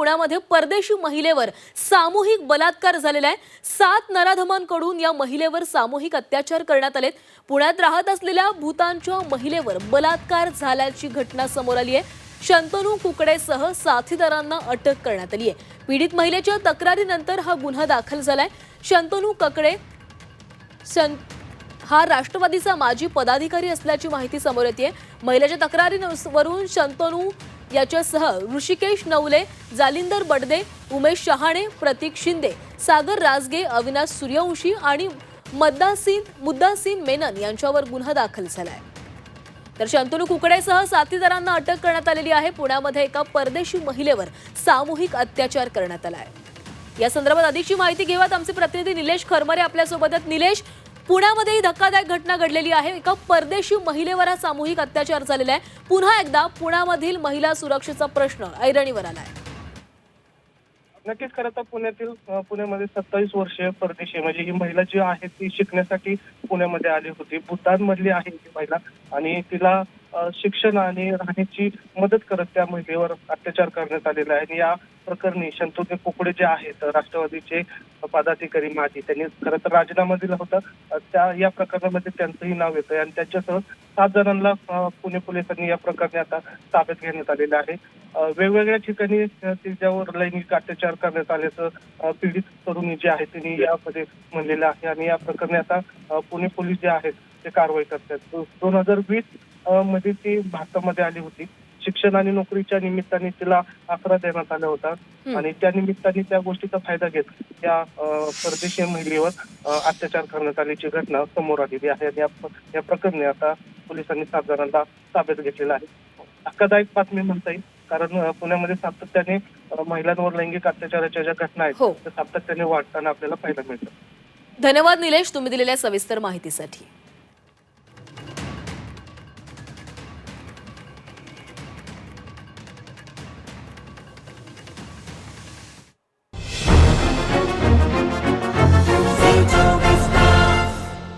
पुण्यामध्ये परदेशी महिलेवर सामूहिक बलात्कार झालेला आहे. सात नराधमांकडून या महिलेवर सामूहिक अत्याचार करण्यात आलेत. पुण्यात राहत असलेल्या भूतानच्या महिलेवर बलात्कार झाल्याची घटना समोर आली आहे. शंतनू कुकडेसह साथीदारांना अटक करण्यात आली आहे. पीडित महिलेच्या तक्रारीनंतर हा गुन्हा दाखल झालाय. शंतनू ककडे शन हा राष्ट्रवादीचा माजी पदाधिकारी असल्याची माहिती समोर येते. महिलेच्या तक्रारीवरून शंतनू याच्यासह ऋषिकेश नवले जालिंदर बडदे उमेश शहाणे प्रतीक शिंदे सागर राजगे अविनाश सूर्यवंशी आणि मद्दासीन मुद्दासीन मेनन यांच्यावर गुन्हा दाखल झालाय. तर शंतनू कुकडेसह साथीदारांना अटक करण्यात आलेली आहे. पुण्यामध्ये एका परदेशी महिलेवर सामूहिक अत्याचार करण्यात आला आहे या संदर्भात अधिकची माहिती घेऊयात. आमचे प्रतिनिधी निलेश खरमरे आपल्यासोबत निलेश पुण्यामध्ये ही धक्कादायक घटना घडलेली आहे. एका परदेशी महिलेवर हा सामूहिक अत्याचार झालेला आहे. पुन्हा एकदा पुण्यामधील महिला सुरक्षेचा प्रश्न ऐरणीवर आला आहे नक्कीच खरं तर पुण्यातील पुण्यामध्ये सत्तावीस वर्षीय परदेशी म्हणजे ही महिला जी आहे ती शिकण्यासाठी पुण्यामध्ये आली होती. भूतान मधली आहे ही महिला. आणि तिला शिक्षण आणि राहण्याची मदत करत त्या महिलेवर अत्याचार करण्यात आलेला आहे. आणि या प्रकरणी शंतनू कुकडे जे आहेत राष्ट्रवादीचे पदाधिकारी माजी त्यांनी खरं तर राजीनामा दिला होता. त्या या प्रकरणामध्ये त्यांचंही नाव येतं आणि त्यांच्यासह सात जणांना पुणे पोलिसांनी या प्रकरणी आता ताब्यात घेण्यात आलेलं आहे. वेगवेगळ्या ठिकाणी अ, तिच्यावर लैंगिक अत्याचार करण्यात आल्याचं पीडित तरुणी जी आहे तिने यामध्ये म्हणलेलं आहे. आणि या प्रकरणी आता पुणे पोलीस जे आहेत ते कारवाई करतात दोन हजार वीस मध्ये ती भारतामध्ये आली होती. शिक्षण आणि नोकरीच्या निमित्ताने तिला आसरा देण्यात आला होता. आणि त्या निमित्ताने त्या गोष्टीचा फायदा घेत त्या परदेशी महिलेवर अत्याचार करण्यात आल्याची घटना समोर आलेली आहे. या- प्रकरणी आता पोलिसांनी सात जणांना ताब्यात घेतलेला आहे. धक्कादायक बातमी म्हणता येईल. कारण पुण्यामध्ये सातत्याने महिलांवर लैंगिक अत्याचाराच्या ज्या घटना आहेत हो. त्या सातत्याने वाढताना आपल्याला पाहायला मिळतं. धन्यवाद निलेश. तुम्ही दिलेल्या सविस्तर माहितीसाठी.